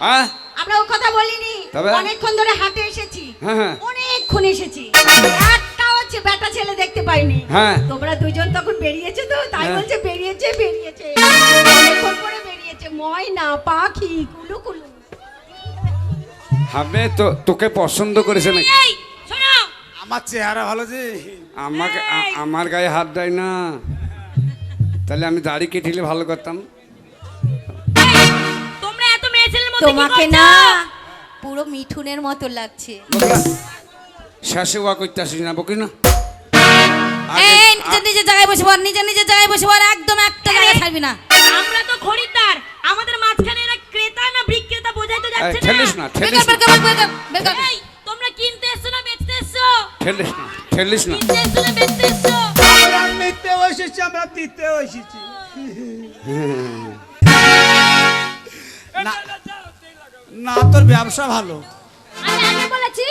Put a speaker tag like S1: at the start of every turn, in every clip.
S1: হ্যাঁ?
S2: আমরা ও কথা বলিনি।
S1: তবে?
S2: অনেকক্ষণ ধরে হাটে এসেছি।
S1: হ্যাঁ, হ্যাঁ।
S2: অনেকক্ষণ এসেছি। একটা হচ্ছে বেটা ছেলে দেখতে পাইনি।
S1: হ্যাঁ।
S2: তোমরা দুজন তখন বেরিয়েছে তো? তাই। বলছে বেরিয়েছে বেরিয়েছে। অনেকক্ষণ পরে বেরিয়েছে। ময়না পাখি কুলু কুলু।
S1: হবে তো তোকে পছন্দ করেছে নাকি?
S3: আমার চেহারা ভালো যে।
S1: আমাকে আমার গায়ে হাত দেয় না। তাহলে আমি দাড়ি কেটেলে ভালো করতাম।
S2: তোমাকে না পুরো মিঠুনের মতো লাগছে।
S1: বকরা, শেষে ওয়া করতে আসিস না বকি না।
S4: এই নিজের নিজের জায়গায় বসে পড় নিজের নিজের জায়গায় বসে পড় একদম একটা জায়গায় না।
S5: আমরা তো খরিদ্দার। আমাদের মাঝখানে এরা ক্রেতা না বিক্রেতা বোঝাই তো যাচ্ছে
S1: ঠেলিস
S5: না
S1: না ঠেলিস না।
S4: বের কর, বের কর,
S5: এই তোমরা কিনতে এসছো না বেচতে এসছো?
S1: ঠেলিস না ঠেলিস না।
S5: কিনতে এসছো না বেচতে এসছো?
S3: আমরা নিতে এসেছি আমরা দিতে এসেছি না না তোর ব্যবসা ভালো।
S4: আমি আগে বলেছি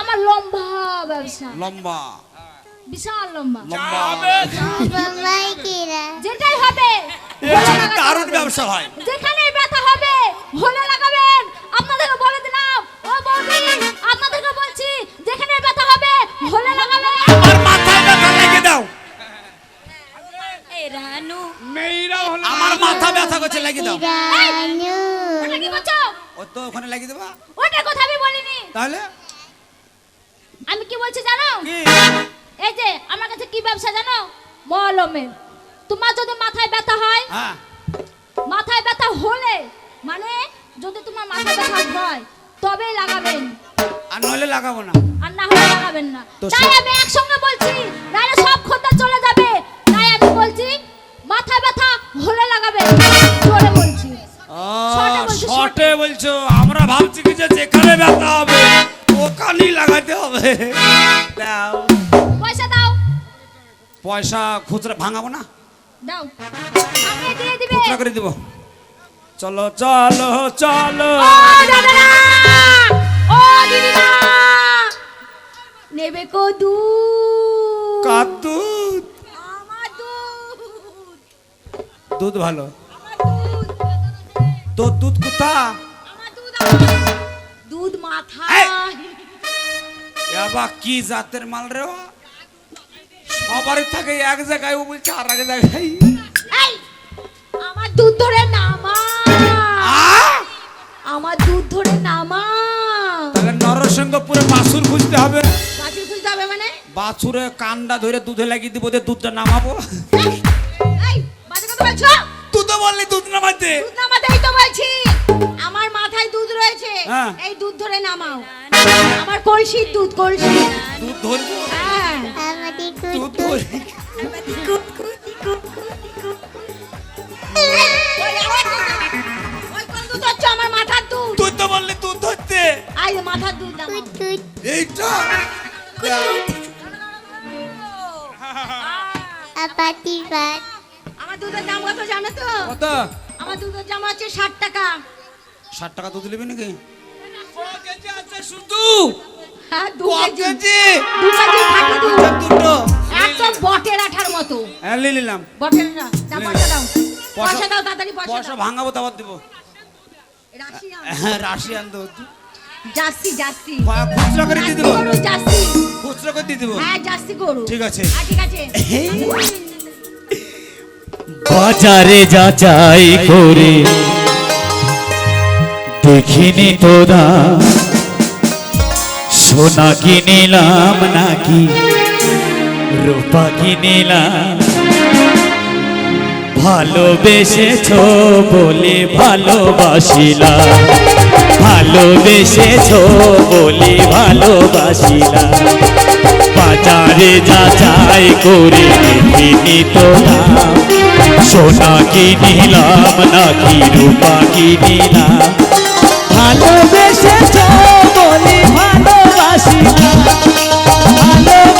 S4: আমার লম্বা ব্যবসা।
S3: লম্বা।
S4: বিশাল লম্বা।
S3: লম্বা।
S4: যেটাই হবে
S3: দারুণ ব্যবসা হয়।
S4: যেখানে ব্যথা হবে হলে লাগাবেন। আপনাদেরকে বলে দিলাম ও বৌদি আপনাদেরকে বলছি যেখানে ব্যথা হবে হলে লাগাবেন।
S3: আর মাথায় ব্যথা লেগে দাও।
S5: এই রানু।
S1: মেয়েরা হলো
S3: আমার মাথা ব্যথা করছে লেগে দাও। তো ওখানে লেগে দেবা?
S4: ওটা কথা আমি বলিনি।
S3: তাহলে?
S4: আমি কি বলছি জানো? এই যে আমার কাছে কি ব্যবসা জানো? মলমের তোমার যদি মাথায় ব্যথা হয়
S3: হ্যাঁ।
S4: মাথায় ব্যথা হলে মানে যদি তোমার মাথায় ব্যথা হয় তবেই লাগাবেন।
S3: আর নইলে লাগাবো না।
S4: আর না হলে লাগাবেন না। তাই আমি একসঙ্গে বলছি নাহলে সব খদ্দের চলে যাবে। তাই আমি বলছি মাথা ব্যথা হলে লাগাবেন। শর্টে বলছো
S3: আমরা ভাবছি কি যে যেখানে ব্যথা হবে ওখানেই লাগাতে হবে। দাও।
S4: পয়সা দাও।
S3: পয়সা খুচরা ভাঙাবো না?
S4: দাও।
S3: খুচরা করে দিব। চলো চলো চলো।
S2: নেবে কো দুধ? আমার দুধ।
S3: দুধ ভালো। তোর দুধ কোথা
S2: দুধ
S3: এবার কি জাতের মাল রে ও? সবারই থাকে এক জায়গায় ও বলছে আর এক জায়গায়।
S2: আমার দুধ ধরে নামা! আমার দুধ ধরে নামা।
S3: তাহলে নরসিংহপুরে বাছুর খুঁজতে হবে।
S2: বাছুর খুঁজতে হবে মানে?
S3: বাছুরে কানটা ধরে দুধে লাগিয়ে দিব দুধটা নামাবো।
S2: এই! বাজে কথা বলছো?
S3: তুই তো বললি দুধ নামাইতে
S2: দুধ নামাতেই তো বলছি। আমার মাথায় দুধ রয়েছে।
S3: হ্যাঁ।
S2: এই দুধ ধরে নামাও। আমার কলসির দুধ কলসি।
S3: দুধ ধরবো?
S2: হ্যাঁ।
S3: দুধ ধরি।
S2: আমার মাথার দুধ।
S3: তুই তো বললি দুধ ধরতে।
S2: আই মাথার দুধ
S3: এইটা?
S2: দুধের দাম কত জানো তো?
S3: কত?
S2: আমার দুধের দাম হচ্ছে ষাট টাকা।
S3: ষাট টাকা দুধ নিবি নাকি? শুধু।
S2: হ্যাঁ দু কেজি।
S3: কেজি?
S2: দু কেজি খাঁটি দুধ।
S3: দুটো।
S2: একদম বটের আঠার মতো।
S3: হ্যাঁ নিয়ে নিলাম।
S2: বটের দাও পয়সা দাও।
S3: পয়সা-
S2: পয়সা দাও তাড়াতাড়ি পয়সা
S3: পয়সা ভাঙাবো তারপর দেবো।
S2: রাশিয়ান।
S3: হ্যাঁ রাশিয়ান দুধ।
S2: Jersey Jersey.
S3: পা- খুচরা করে দিয়ে দেবো? খুচরা করে দিয়ে দেবো?
S2: হ্যাঁ জার্সি গরু।
S3: ঠিক আছে।
S2: হ্যাঁ ঠিক আছে।
S6: বাজারে যাচাই করে দেখিনি তোরা সোনা কিনিলাম নাকি, রূপা কিনিলাম। ভালোবেসেছ বলে ভালোবাসিলাম। ভালোবেসেছ বলে ভালোবাসিলাম। বাজারে যাচাই করে দেখিনি তোরা সোনা কিনিলাম নাকি রূপা কিনিলাম ভালোবেসে বলে ভালোবাসিলাম ভালোবেসেছ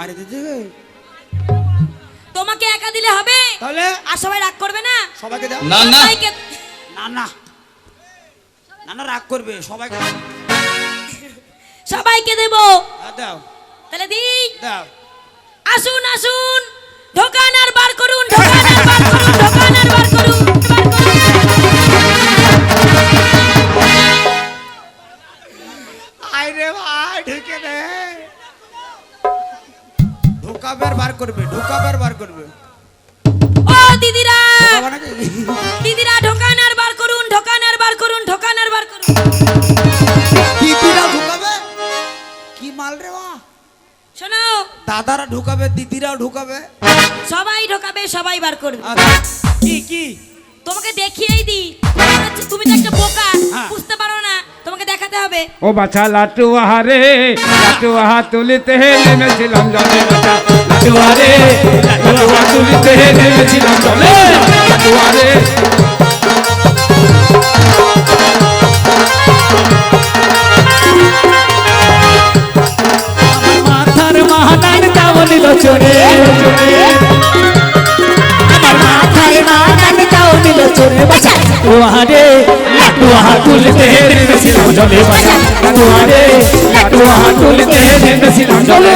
S5: মারি
S3: দিতে
S5: তোমাকে একা দিলে হবে?
S3: তাহলে?
S5: আর সবাই রাগ করবে না?
S3: সবাইকে দাও।
S1: না না।
S3: না না। না না রাগ করবে। সবাইকে
S5: সবাইকে দেবো।
S3: হ্যাঁ, দাও।
S5: তাহলে দিই।
S3: দাও।
S5: আসুন আসুন। ঢোকান আর বার দাদারা
S3: ঢুকাবে দিদিরাও ঢুকাবে।
S5: সবাই ঢোকাবে সবাই বার করবে।
S3: আচ্ছা, কি কি?
S5: তোমাকে দেখিয়েই দি তুমি তো একটা বোকা
S3: হ্যাঁ।
S5: বুঝতে পারো না। তোমাকে দেখাতে হবে।
S1: ও বাছা লাটু আহারে লাটু আহা তুলিতে নেমেছিলাম জলে বাছা। লাটু আহারে লাটু আহা তুলিতে জলে
S6: বাঁচা ওহারে লাটু আহা তুলতে নেমেছিলাম জলে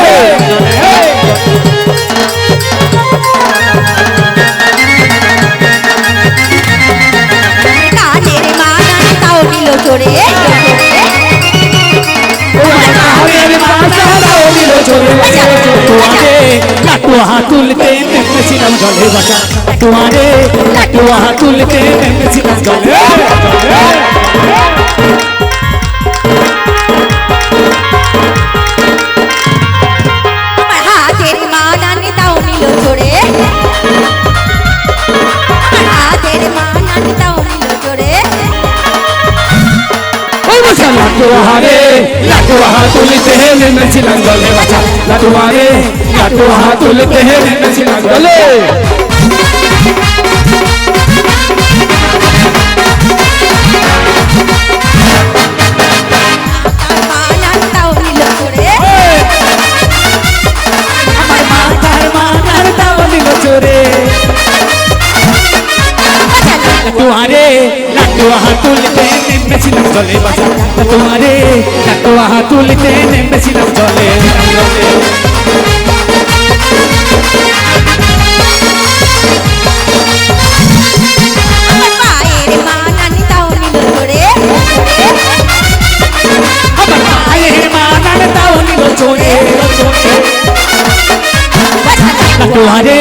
S2: কানের মানান তাও নিল চড়ে
S6: তুলতে নেমেছিলাম জলে বাঁচা ওহারে লাটু আহা তুলতে নেমেছিলাম জলে বাঁচা লাটু আহারে লাটু আহা তুলতে নেমেছিলাম জলে বাঁচা লাটু আহারে লাটু আহা তুলতে নেমেছিলাম জলে
S2: তার মানান তাও নিল চড়ে
S6: আমার মাথার মাথার তাও নিল চোরে তোমারে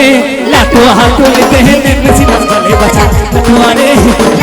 S6: লাটু আহা তুলতে নেমেছিলাম জলে বাঁচা তোমারে লাটু আহা তুলতে নেমেছিলাম জলে জলে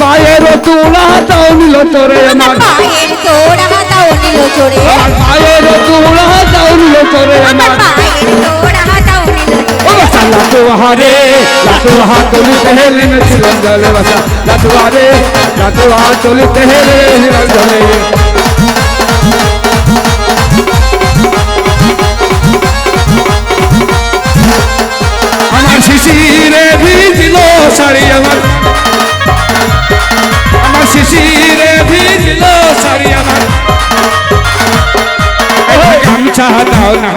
S1: পায়ের তুলা তাও নিল তোরে আমার।
S2: পায়ের তোড়া তাও নিল চড়ে
S1: আমার পায়ের তুলা তাও নিল তোরে
S2: আমার।
S1: ও বাসা লাটু হারে লাটু হাত তুলিতে নেমেছিলাম জলে বাসা। লাটু হারে লাটু হাত তুলিতে নেমেছিলাম জলে আমার শিশিরে ভিজল শাড়ি আমার। আমার শিশিরে ভিজল শাড়ি আমার। গামছা দাও না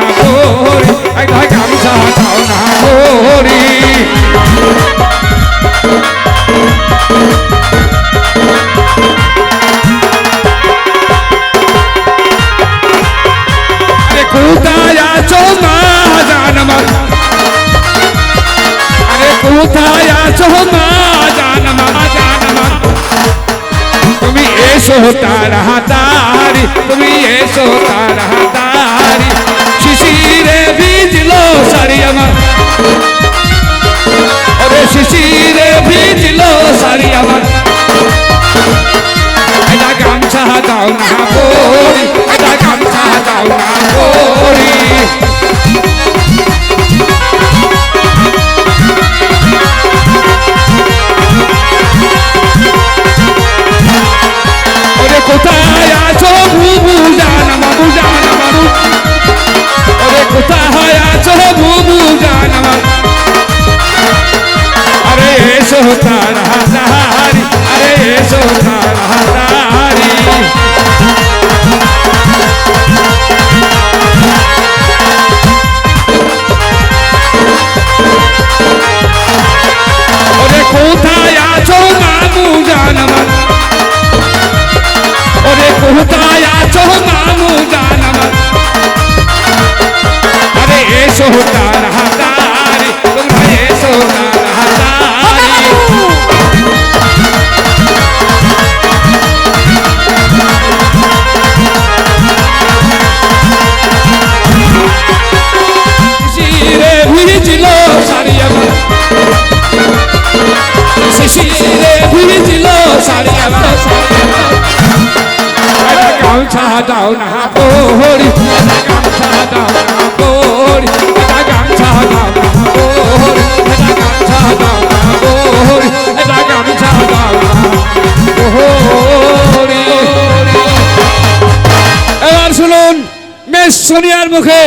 S1: কোথায় আছো মা জান মা জান মা তুমি এসো তাড়াতাড়ি তুমি এসো তাড়াতাড়ি শিশিরে ভিজলো শাড়ি আমার ওরে শিশিরে ভিজলো শাড়ি আমার আরে এসো তাড়াতাড়ি ওরে কোথায় আছো মামু জানবার ওরে কোথায় আছো মামু জানবার আরে এসো তাড়াতাড়ি গামছা দাও না এটা গামছা দাও না এটা গামছা দাও না এটা গামছা দাও না এটা গামছা দাও না পরি এবার শুনুন, মেস সোনিয়ার মুখে।